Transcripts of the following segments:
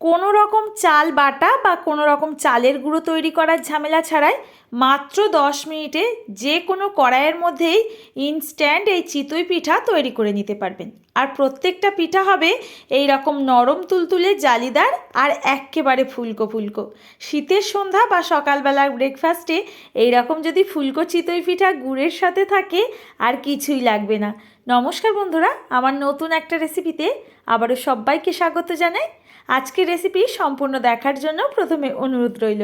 কোনো রকম চাল বাটা বা কোনো রকম চালের গুঁড়ো তৈরি করার ঝামেলা ছাড়াই মাত্র দশ মিনিটে যে কোনো কড়াইয়ের মধ্যেই ইনস্ট্যান্ট এই চিতই পিঠা তৈরি করে নিতে পারবেন। আর প্রত্যেকটা পিঠা হবে এই রকম নরম তুলতুলে জালিদার আর এক্কেবারে ফুলকো ফুলকো। শীতের সন্ধ্যা বা সকালবেলার ব্রেকফাস্টে এই রকম যদি ফুলকো চিতই পিঠা গুড়ের সাথে থাকে, আর কিছুই লাগবে না। নমস্কার বন্ধুরা, আমার নতুন একটা রেসিপিতে আবারও সবাইকে স্বাগত জানাই। আজকের রেসিপি সম্পূর্ণ দেখার জন্য প্রথমে অনুরোধ রইল।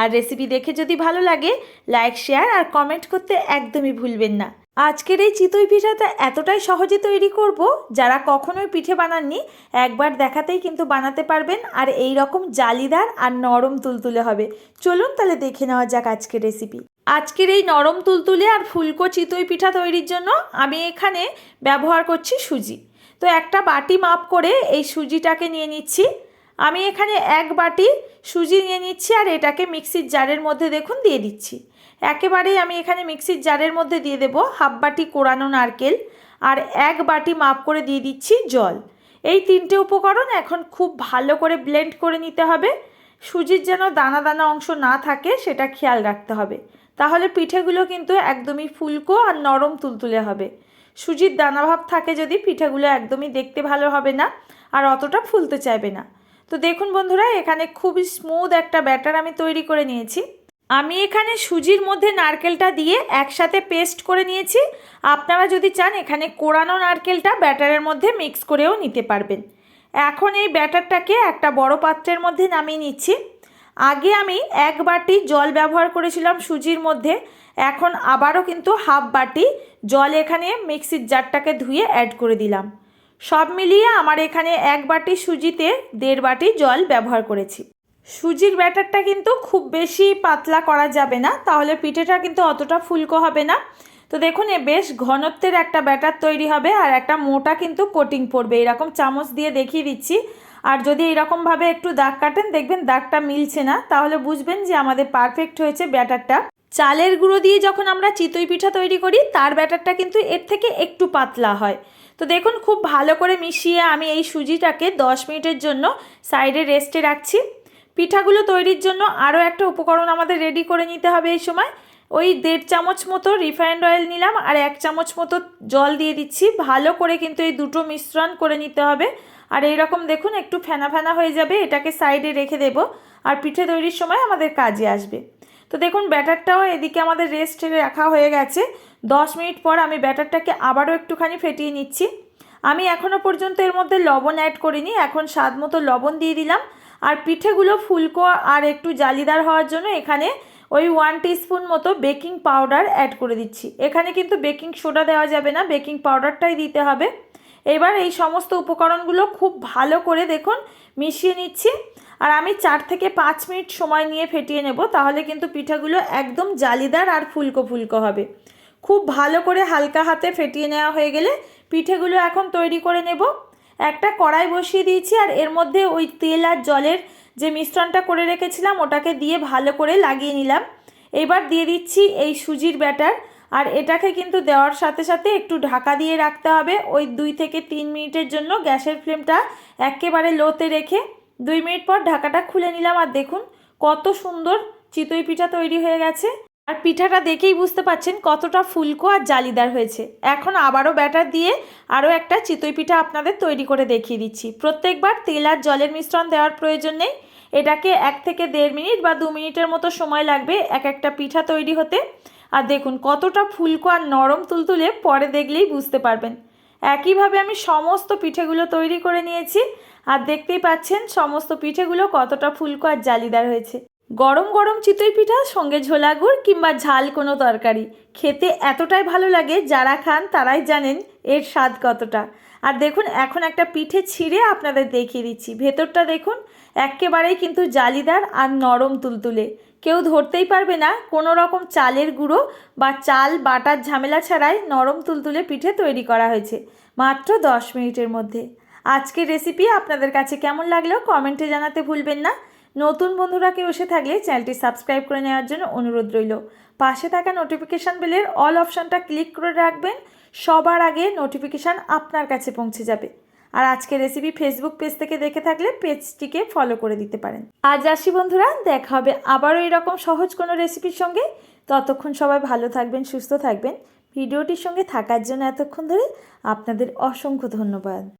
আর রেসিপি দেখে যদি ভালো লাগে লাইক শেয়ার আর কমেন্ট করতে একদমই ভুলবেন না। আজকের এই চিতই পিঠাটা এতটাই সহজে তৈরি করব, যারা কখনোই পিঠে বানাননি, একবার দেখাতেই কিন্তু বানাতে পারবেন আর এই রকম জালিদার আর নরম তুলতুলে হবে। চলুন তাহলে দেখে নেওয়া যাক আজকের রেসিপি আজকের এই নরম তুলতুলে আর ফুলকো চিতই পিঠা তৈরির জন্য আমি এখানে ব্যবহার করছি সুজি। তো একটা বাটি মাপ করে এই সুজিটাকে নিয়ে নিচ্ছি। আমি এখানে এক বাটি সুজি নিয়ে নিচ্ছি আর এটাকে মিক্সির জারের মধ্যে দেখুন দিয়ে দিচ্ছি। একেবারেই আমি এখানে মিক্সির জারের মধ্যে দিয়ে দেবো হাফ বাটি কোরানো নারকেল আর এক বাটি মাপ করে দিয়ে দিচ্ছি জল। এই তিনটে উপকরণ এখন খুব ভালো করে ব্লেন্ড করে নিতে হবে। সুজির যেন দানা দানা অংশ না থাকে সেটা খেয়াল রাখতে হবে। তাহলে পিঠেগুলো কিন্তু একদমই ফুলকো আর নরম তুলতুলে হবে। সুজির দানাভাব থাকে যদি পিঠেগুলো একদমই দেখতে ভালো হবে না আর অতটা ফুলতে চাইবে না। তো দেখুন বন্ধুরা, এখানে খুবই স্মুথ একটা ব্যাটার আমি তৈরি করে নিয়েছি। আমি এখানে সুজির মধ্যে নারকেলটা দিয়ে একসাথে পেস্ট করে নিয়েছি। আপনারা যদি চান, এখানে কোরানো নারকেলটা ব্যাটারের মধ্যে মিক্স করেও নিতে পারবেন। এখন এই ব্যাটারটাকে একটা বড় পাত্রের মধ্যে নামিয়ে নিচ্ছি। আগে আমি এক বাটি জল ব্যবহার করেছিলাম সুজির মধ্যে, এখন আবারও কিন্তু হাফ বাটি জল এখানে মিক্সির জারটাকে ধুয়ে অ্যাড করে দিলাম। সব মিলিয়ে আমার এখানে এক বাটি সুজিতে দেড় বাটি জল ব্যবহার করেছি। সুজির ব্যাটারটা কিন্তু খুব বেশি পাতলা করা যাবে না, তাহলে পিঠেটা কিন্তু অতটা ফুলকো হবে না। তো দেখুন, এ বেশ ঘনত্বের একটা ব্যাটার তৈরি হবে আর একটা মোটা কিন্তু কোটিং পড়বে। এরকম চামচ দিয়ে দেখিয়ে দিচ্ছি। আর যদি এরকমভাবে একটু দাগ কাটেন, দেখবেন দাগটা মিলছে না, তাহলে বুঝবেন যে আমাদের পারফেক্ট হয়েছে ব্যাটারটা। চালের গুঁড়ো দিয়ে যখন আমরা চিতই পিঠা তৈরি করি, তার ব্যাটারটা কিন্তু এর থেকে একটু পাতলা হয়। তো দেখুন, খুব ভালো করে মিশিয়ে আমি এই সুজিটাকে দশ মিনিটের জন্য সাইডে রেস্টে রাখছি। পিঠাগুলো তৈরির জন্য আরও একটা উপকরণ আমাদের রেডি করে নিতে হবে এই সময়। ওই দেড় চামচ মতো রিফাইন্ড অয়েল নিলাম আর এক চামচ মতো জল দিয়ে দিচ্ছি। ভালো করে কিন্তু এই দুটো মিশ্রণ করে নিতে হবে। আর এই রকম দেখুন, একটু ফেনা ফেনা হয়ে যাবে, এটাকে সাইডে রেখে দেব। আর পিঠে তৈরির সময় আমাদের কাজে আসবে। তো দেখুন, ব্যাটারটাও এদিকে আমাদের রেস্টে রাখা হয়ে গেছে। দশ মিনিট পর আমি ব্যাটারটাকে আবারও একটুখানি ফেটিয়ে নিচ্ছি। আমি এখনও পর্যন্ত এর মধ্যে লবণ অ্যাড করিনি, এখন স্বাদ মতো লবণ দিয়ে দিলাম। আর পিঠেগুলো ফুলকো আর একটু জালিদার হওয়ার জন্য এখানে ওই ওয়ান টিস্পুন মতো বেকিং পাউডার অ্যাড করে দিচ্ছি। এখানে কিন্তু বেকিং সোডা দেওয়া যাবে না বেকিং পাউডারটাই দিতে হবে। এবার এই সমস্ত উপকরণগুলো খুব ভালো করে দেখুন, মিশিয়ে নিচ্ছি। আর আমি চার থেকে পাঁচ মিনিট সময় নিয়ে ফেটিয়ে নেব, তাহলে কিন্তু পিঠাগুলো একদম জালিদার আর ফুলকো ফুলকো হবে। খুব ভালো করে হালকা হাতে ফেটিয়ে নেওয়া হয়ে গেলে পিঠেগুলো এখন তৈরি করে নেব। একটা কড়াই বসিয়ে দিয়েছি আর এর মধ্যে ওই তেল আর জলের যে মিশ্রণটা করে রেখেছিলাম, ওটাকে দিয়ে ভালো করে লাগিয়ে নিলাম। এবার দিয়ে দিচ্ছি এই সুজির ব্যাটার আর এটাকে কিন্তু দেওয়ার সাথে সাথে একটু ঢাকা দিয়ে রাখতে হবে। ওই দুই থেকে তিন মিনিটের জন্য গ্যাসের ফ্লেমটা একেবারে লোতে রেখে দুই মিনিট পর ঢাকাটা খুলে নিলাম আর দেখুন কত সুন্দর চিতই পিঠা তৈরি হয়ে গেছে। আর পিঠাটা দেখেই বুঝতে পাচ্ছেন কতটা ফুলকো আর জালিদার হয়েছে। এখন আবারও ব্যাটার দিয়ে আরও একটা চিতই পিঠা আপনাদের তৈরি করে দেখিয়ে দিচ্ছি। প্রত্যেকবার তেল আর জলের মিশ্রণ দেওয়ার প্রয়োজন নেই। এটাকে এক থেকে দেড় মিনিট বা দু মিনিটের মতো সময় লাগবে এক একটা পিঠা তৈরি হতে। আর দেখুন কতটা ফুলকো আর নরম তুলতুলে পরে দেখলেই বুঝতে পারবেন। একইভাবে আমি সমস্ত পিঠেগুলো তৈরি করে নিয়েছি। আর দেখতেই পাচ্ছেন, সমস্ত পিঠেগুলো কতটা ফুলকো আর জালিদার হয়েছে। গরম গরম চিতই পিঠা, সঙ্গে ঝোলা গুড় কিংবা ঝাল কোনো তরকারি। খেতে এতটাই ভালো লাগে, যারা খান তারাই জানেন এর স্বাদ কতটা। আর দেখুন, এখন একটা পিঠে ছিঁড়ে আপনাদের দেখিয়ে দিচ্ছি। ভেতরটা দেখুন একেবারেই কিন্তু জালিদার আর নরম তুলতুলে। কেউ ধরতেই পারবে না কোনো রকম চালের গুঁড়ো বা চাল বাটার ঝামেলা ছাড়াই নরম তুলতুলে পিঠে তৈরি করা হয়েছে, মাত্র দশ মিনিটের মধ্যে। আজকের রেসিপি আপনাদের কাছে কেমন লাগল কমেন্টে জানাতে ভুলবেন না। নতুন বন্ধুরা কেউ এসে থাকলে চ্যানেলটি সাবস্ক্রাইব করে নেওয়ার জন্য অনুরোধ রইল। পাশে থাকা নোটিফিকেশান বেলের অল অপশানটা ক্লিক করে রাখবেন। সবার আগে নোটিফিকেশান আপনার কাছে পৌঁছে যাবে। আর আজকে রেসিপি ফেসবুক পেজ থেকে দেখে থাকলে পেজটিকে ফলো করে দিতে পারেন। আজ আসি বন্ধুরা, দেখা হবে আবারও এরকম সহজ কোনো রেসিপির সঙ্গে। ততক্ষণ সবাই ভালো থাকবেন, সুস্থ থাকবেন। ভিডিওটির সঙ্গে থাকার জন্য এতক্ষণ ধরে আপনাদের অসংখ্য ধন্যবাদ।